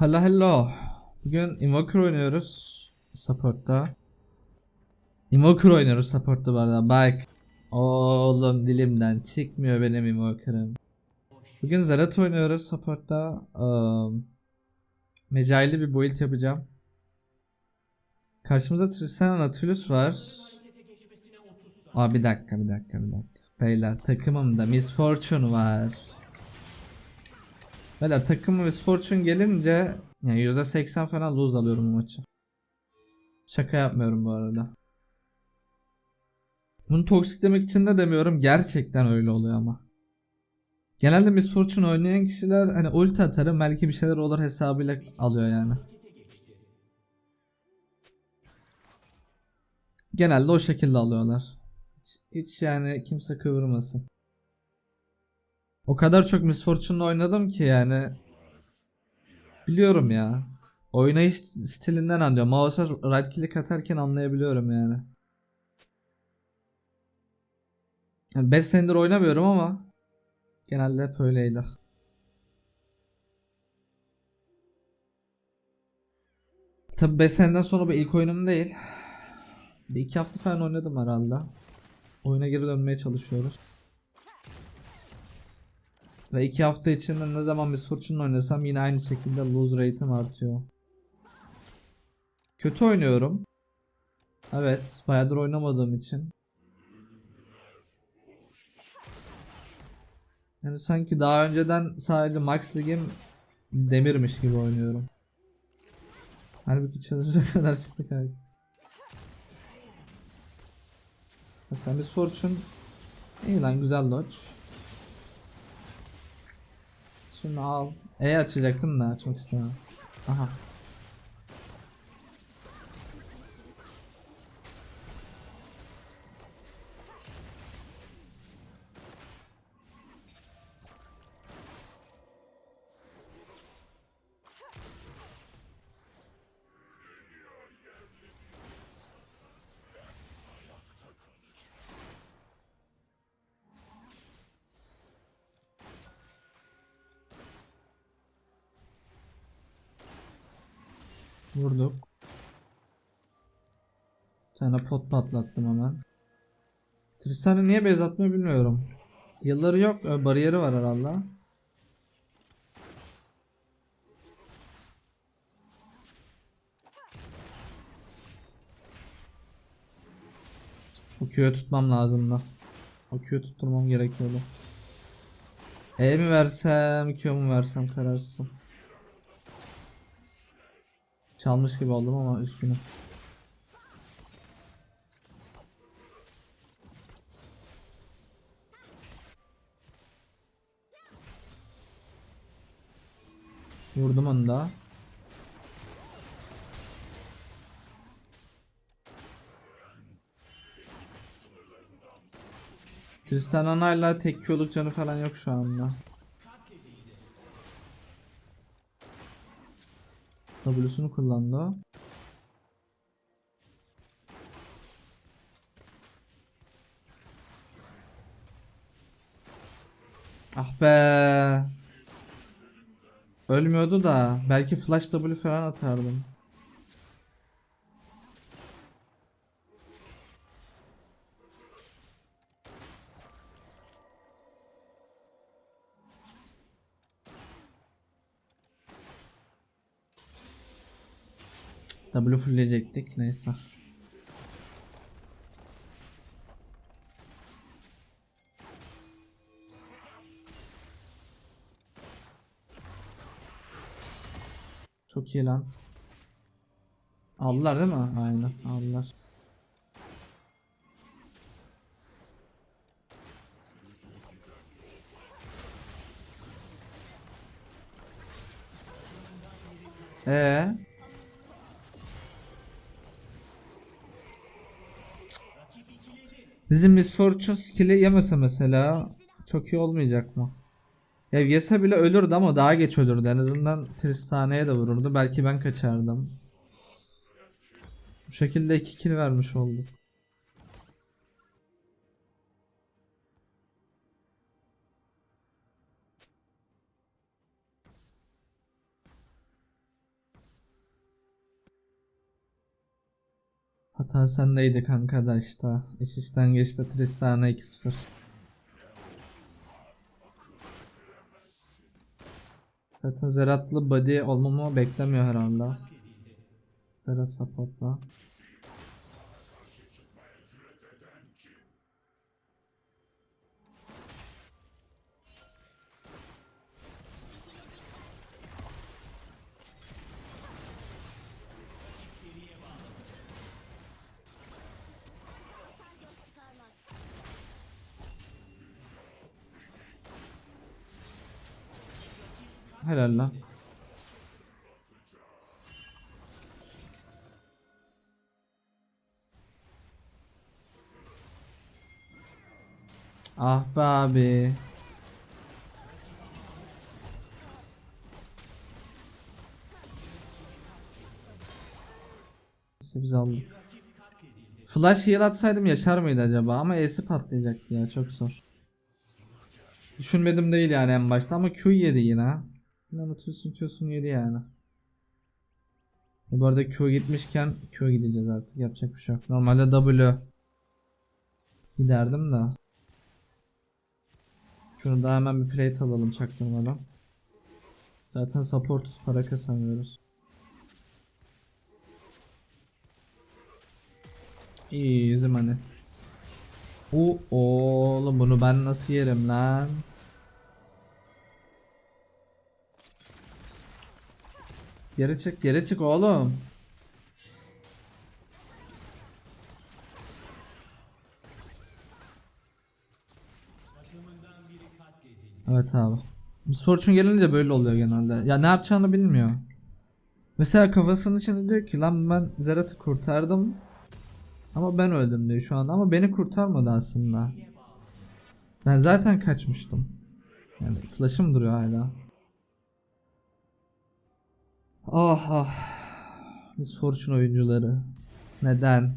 Hello hello. Bugün Invoker oynuyoruz. Support'ta. Invoker oynuyoruz support'ta bu arada. Bak. Oğlum dilimden çıkmıyor benim Invoker'ım. Bugün Zerat oynuyoruz support'ta. Um, Mecayli bir build yapacağım. Karşımızda Tristana Nautilus var. Aa bir dakika bir dakika bir dakika. Beyler takımımda Miss Fortune var. Beyler takımı Miss Fortune gelince yani %80 falan lose alıyorum bu maçı. Şaka yapmıyorum bu arada. Bunu toksik demek için de demiyorum. Gerçekten öyle oluyor ama. Genelde Miss Fortune oynayan kişiler hani ulti atarım belki bir şeyler olur hesabıyla alıyor yani. Genelde o şekilde alıyorlar. Hiç, hiç yani kimse kıvırmasın. O kadar çok Miss Fortune'la oynadım ki yani. Biliyorum ya. Oynayış stilinden anlıyorum. Mouse'a right click atarken anlayabiliyorum yani. Yani 5 senedir oynamıyorum ama genelde hep öyleydi. Tabi 5 seneden sonra bu ilk oyunum değil. Bir iki hafta falan oynadım herhalde. Oyuna geri dönmeye çalışıyoruz. Ve iki hafta içinde ne zaman bir Fortune oynasam yine aynı şekilde lose rate'im artıyor. Kötü oynuyorum. Evet, bayağıdır oynamadığım için. Yani sanki daha önceden sadece Max Lig'im demirmiş gibi oynuyorum. Halbuki çalışacak kadar çıktık abi. Mesela Miss Fortune iyi lan güzel dodge. Şunu al. E açacaktım da açmak istemem. Aha. Vurduk. Bir tane pot patlattım hemen. Tristan'ı niye base atmıyor bilmiyorum. Yılları yok. e, Bariyeri var herhalde. O Q'yu tutmam lazımdı. O Q'yu tutturmam gerekiyordu. E mi versem, Q mu versem kararsızım. Çalmış gibi oldum ama üzgünüm. Vurdum onu da. Tristan'ın hala tek Q'luk canı falan yok şu anda. W'sunu kullandı. Ah be. Ölmüyordu da belki flash W falan atardım. W fullleyecektik neyse. Çok iyi lan. Aldılar değil mi? Aynen aldılar. Ee, Bizim Miss Fortune skill'i yemese mesela çok iyi olmayacak mı? Ya yese bile ölürdü ama daha geç ölürdü. En azından Tristana'ya da vururdu. Belki ben kaçardım. Bu şekilde 2 kill vermiş olduk. Hata sendeydi kanka da işte. İş işten geçti Tristan'a 2-0. Zaten Zerat'lı body olmamı beklemiyor herhalde. Zerat support'la. Helal lan. Ah be abi. Biz aldık. Flash heal atsaydım yaşar mıydı acaba? Ama E'si patlayacaktı ya çok zor. Düşünmedim değil yani en başta ama Q yedi yine. Ne unutuyorsun Q'sunu yedi yani. E bu arada Q gitmişken Q gideceğiz artık yapacak bir şey yok. Normalde W giderdim de. Şunu da hemen bir plate alalım çaktırmadan. Zaten supportuz para kazanıyoruz. Easy money. Bu oğlum bunu ben nasıl yerim lan? Geri çık geri çık oğlum. Evet abi. Bir Fortune gelince böyle oluyor genelde. Ya ne yapacağını bilmiyor. Mesela kafasının içinde diyor ki lan ben Zerat'ı kurtardım. Ama ben öldüm diyor şu anda ama beni kurtarmadı aslında. Ben zaten kaçmıştım. Yani flash'ım duruyor hala. Ah ah. Biz Fortune oyuncuları. Neden?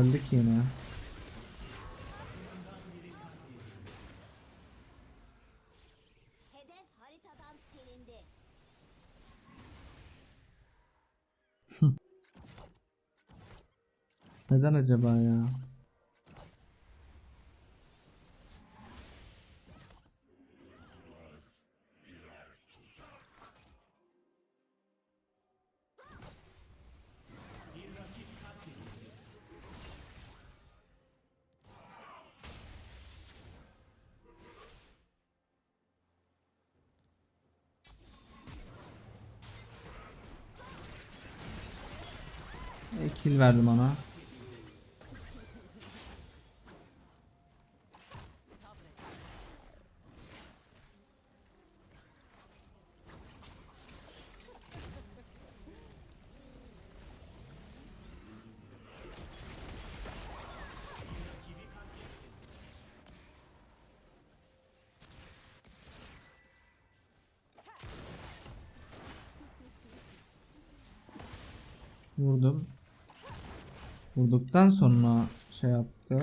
Öldük yine. Neden acaba ya? Kill verdim ona. Vurdum. Vurduktan sonra şey yaptı.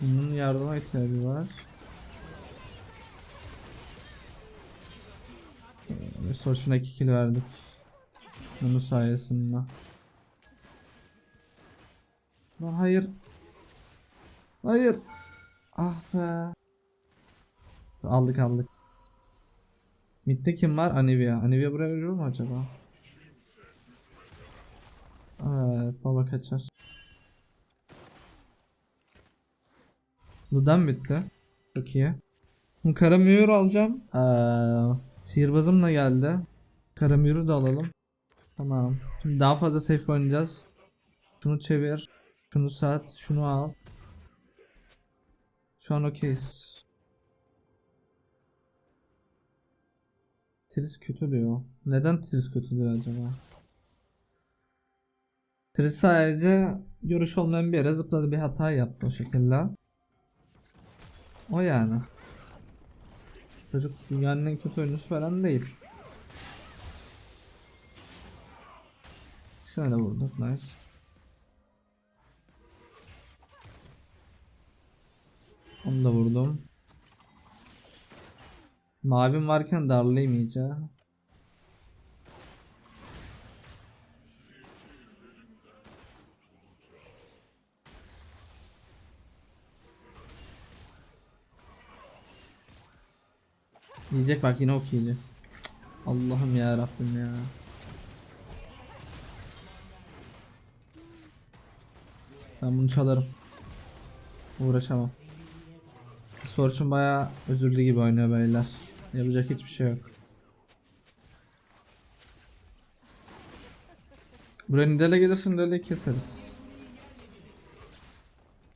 Bunun yardıma ihtiyacı var. Ee, Sonuçta 2 kill verdik. Onun sayesinde. Lan hayır. Hayır. Ah be. Aldık aldık. Mid'de kim var? Anivia. Anivia buraya geliyor mu acaba? Evet baba kaçar. Ludan bitti. Çok iyi. Karamühür alacağım. Ee, sihirbazım da geldi. Karamühür'ü de alalım. Tamam. Şimdi daha fazla safe oynayacağız. Şunu çevir. Şunu sat. Şunu al. Şu an okeyiz. Tris kötü diyor. Neden Tris kötü diyor acaba? Tris sadece görüş olmayan bir yere zıpladı bir hata yaptı o şekilde. O yani. Çocuk dünyanın kötü oyuncusu falan değil. İkisine de vurduk. Nice. Onu da vurdum. Mavim varken darlayayım iyice. Yiyecek bak yine okuyacak. Allah'ım ya Rabbim ya. Ben bunu çalarım. Uğraşamam. Sorçun bayağı özürlü gibi oynuyor beyler. Yapacak hiçbir şey yok. Buraya Nidale gelirse Nidale'yi keseriz.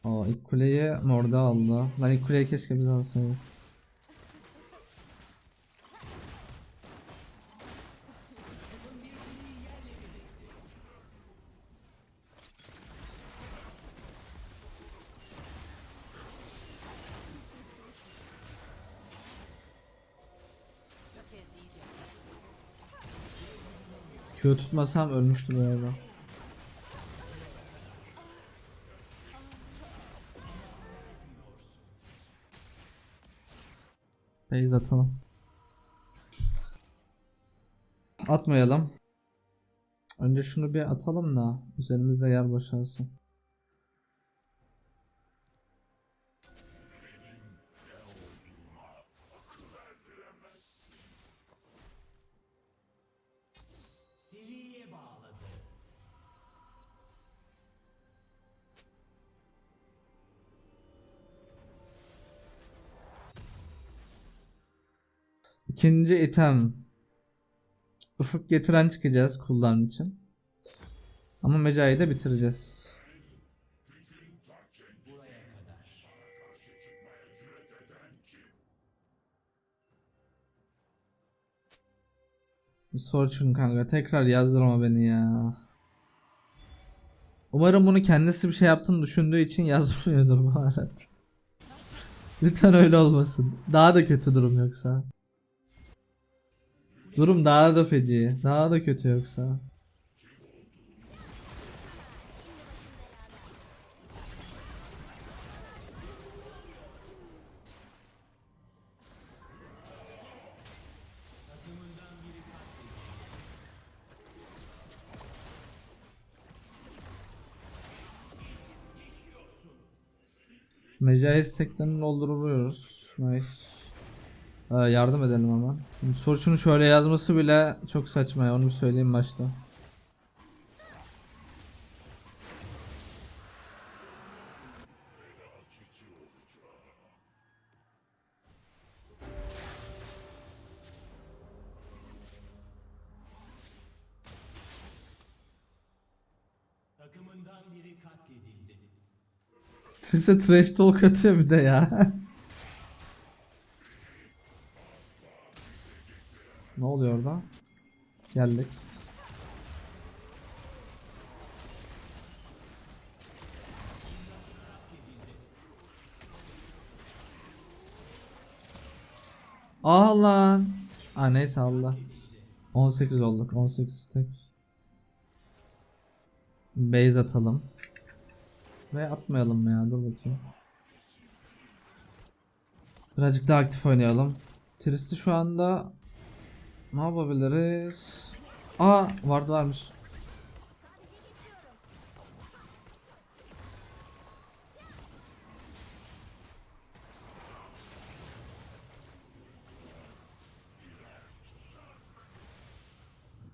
Aa ilk kuleyi morda aldı. Lan ilk kuleyi keşke biz alsaydık. Q tutmasam ölmüştü galiba. Base atalım. Atmayalım. Önce şunu bir atalım da üzerimizde yer boşalsın. İkinci item. Ufuk getiren çıkacağız kullan için. Ama mecayı da bitireceğiz. Bir Sorçun kanka tekrar yazdırma beni ya. Umarım bunu kendisi bir şey yaptığını düşündüğü için yazmıyordur bu arada. Lütfen öyle olmasın. Daha da kötü durum yoksa. Durum daha da feci. Daha da kötü yoksa. Mecai isteklerini dolduruyoruz. Nice. Ee, yardım edelim ama. Şimdi şöyle yazması bile çok saçma ya onu söyleyeyim başta. Takımından biri katledildi. Tris'e trash talk atıyor bir de ya. ne oluyor orada? Geldik. Ah lan. Aa neyse Allah. 18 olduk. 18 tek. Base atalım. Ve atmayalım mı ya dur bakayım. Birazcık daha aktif oynayalım. Trist'i şu anda ne yapabiliriz? Aa vardı varmış.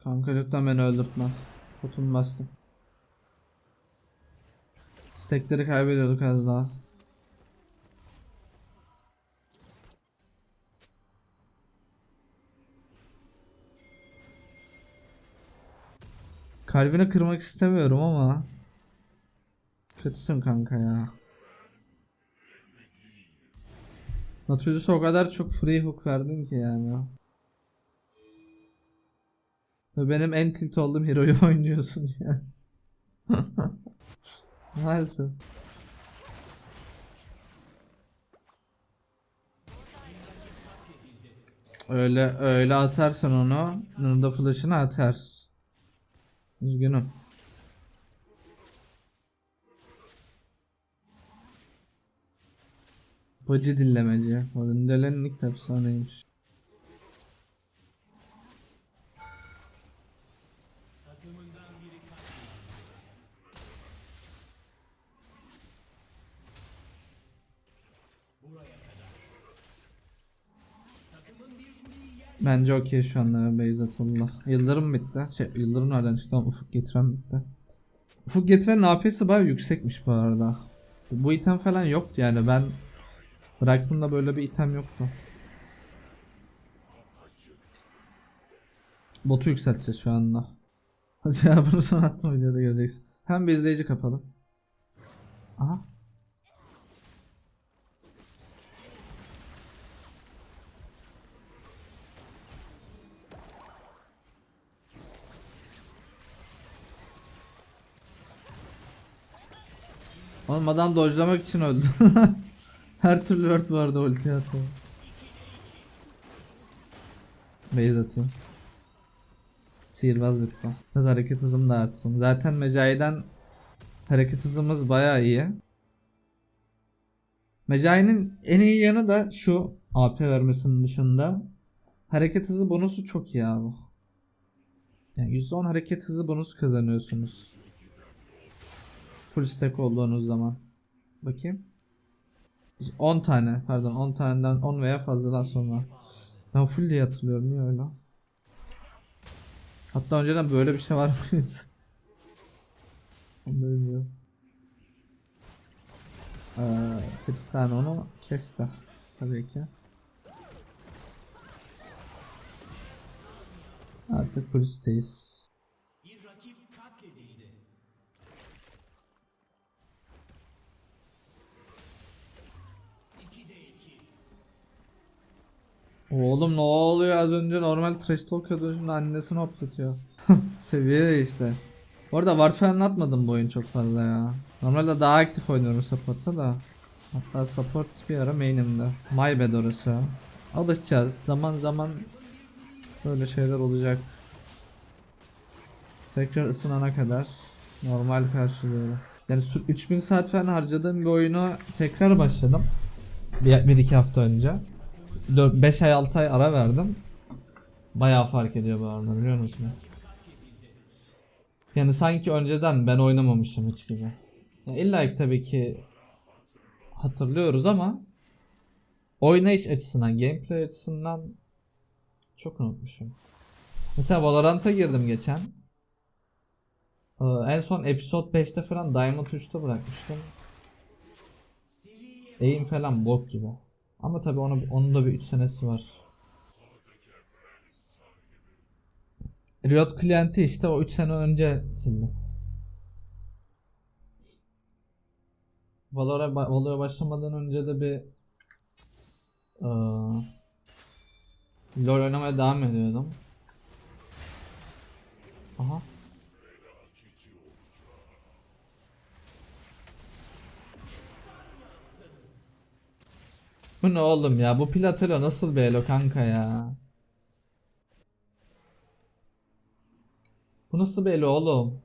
Kanka lütfen beni öldürtme. Kutumu bastım. Stekleri kaybediyorduk az daha. Kalbini kırmak istemiyorum ama kötüsün kanka ya. Nautilus'a o kadar çok free hook verdin ki yani. Ve benim en tilt olduğum hero'yu oynuyorsun yani. Maalesef. Öyle öyle atarsan onu Nurda flash'ını atar. Üzgünüm. Bacı Nidalee'nin ilk efsaneymiş. Bence okey şu anda Beyzatullah. Yıldırım bitti. Şey Yıldırım nereden çıktı? Ufuk getiren bitti. Ufuk getirenin AP'si bayağı yüksekmiş bu arada. Bu item falan yoktu yani ben bıraktığımda böyle bir item yoktu. Botu yükselteceğiz şu anda. Cevabını son attım videoda göreceksin. Hem bir izleyici kapalı. Aha. Oğlum adam dojlamak için öldü. Her türlü bu arada ulti attı. Base atayım. Sihirbaz bitti. Biraz hareket hızım da artsın. Zaten Mecai'den hareket hızımız bayağı iyi. Mecai'nin en iyi yanı da şu AP vermesinin dışında hareket hızı bonusu çok iyi abi. Yani %10 hareket hızı bonusu kazanıyorsunuz. Full stack olduğunuz zaman. Bakayım. 10 tane pardon 10 taneden 10 veya fazladan sonra. Ben full diye hatırlıyorum niye öyle? Hatta önceden böyle bir şey var mıydı? Onu bilmiyorum. Ee, Tristan onu kesti. Tabii ki. Artık full stays. Oğlum ne oluyor az önce normal trash talk yapıyordun annesini hoplatıyor. Seviye değişti. Bu arada Ward falan atmadım bu oyun çok fazla ya. Normalde daha aktif oynuyorum support'ta da. Hatta support bir ara main'imde. My bad orası. Alışacağız. Zaman zaman böyle şeyler olacak. Tekrar ısınana kadar normal karşılıyorum. Yani su- 3000 saat falan harcadığım bir oyunu tekrar başladım. Bir, bir iki hafta önce. 5 ay 6 ay ara verdim. Bayağı fark ediyor bu arada biliyor musun? Yani sanki önceden ben oynamamışım hiç gibi. Ya illa ki tabii ki hatırlıyoruz ama oynayış açısından, gameplay açısından çok unutmuşum. Mesela Valorant'a girdim geçen. Ee, en son Episode 5'te falan Diamond 3'te bırakmıştım. Aim falan bok gibi. Ama tabii onu, onun da bir 3 senesi var. Riot Client'i işte o 3 sene önce sildim. Valor'a Valor'a başlamadan önce de bir eee LoL oynamaya devam ediyordum. Aha. Bu ne oğlum ya? Bu Platelo nasıl bir elo kanka ya? Bu nasıl bir elo oğlum?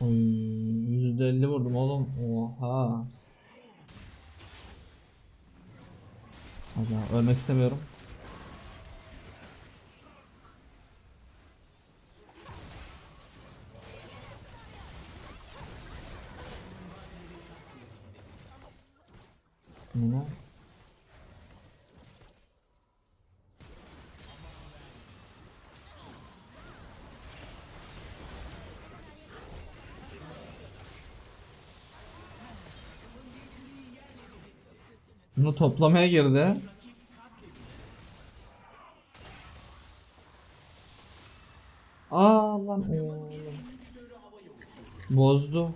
Oy, %50 vurdum oğlum. Oha. Hadi ölmek istemiyorum. Bunu. Bunu toplamaya girdi. Aa lan. Bozdu.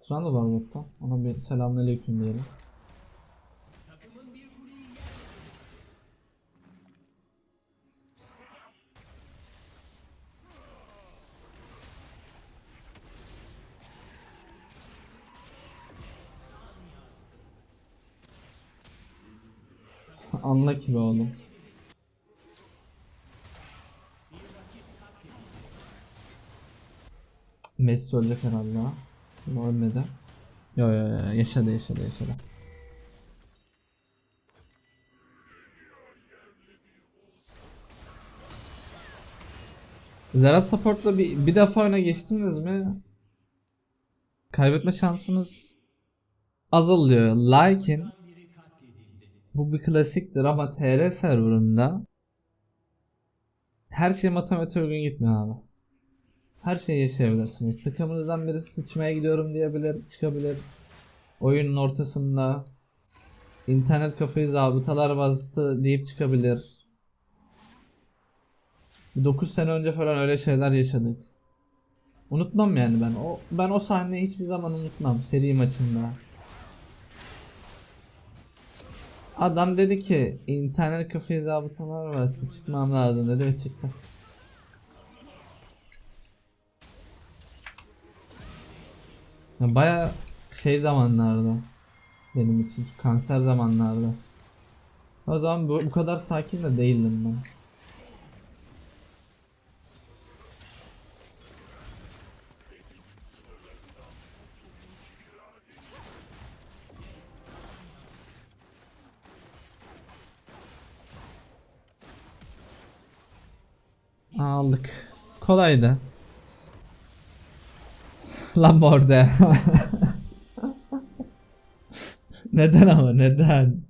Trundle var botta. Ona bir selamünaleyküm diyelim. Anla ki be oğlum. Messi ölecek herhalde ha. Ama ölmedi. Yo yo yo yaşadı yaşadı yaşadı. Zera Support'la bir, bir defa oyuna geçtiniz mi? Kaybetme şansınız azalıyor. Lakin bu bir klasiktir ama TR serverında her şey matematiğe uygun gitmiyor abi. Her şeyi yaşayabilirsiniz. Takımınızdan birisi sıçmaya gidiyorum diyebilir, çıkabilir. Oyunun ortasında internet kafayı zabıtalar bastı deyip çıkabilir. 9 sene önce falan öyle şeyler yaşadık. Unutmam yani ben. O ben o sahneyi hiçbir zaman unutmam seri maçında. Adam dedi ki internet kafayı zabıtalar bastı çıkmam lazım dedi ve çıktı. Ya Baya şey zamanlarda benim için kanser zamanlarda. O zaman bu, bu kadar sakin de değildim ben. Aldık. Kolaydı. Lan orada. neden ama neden?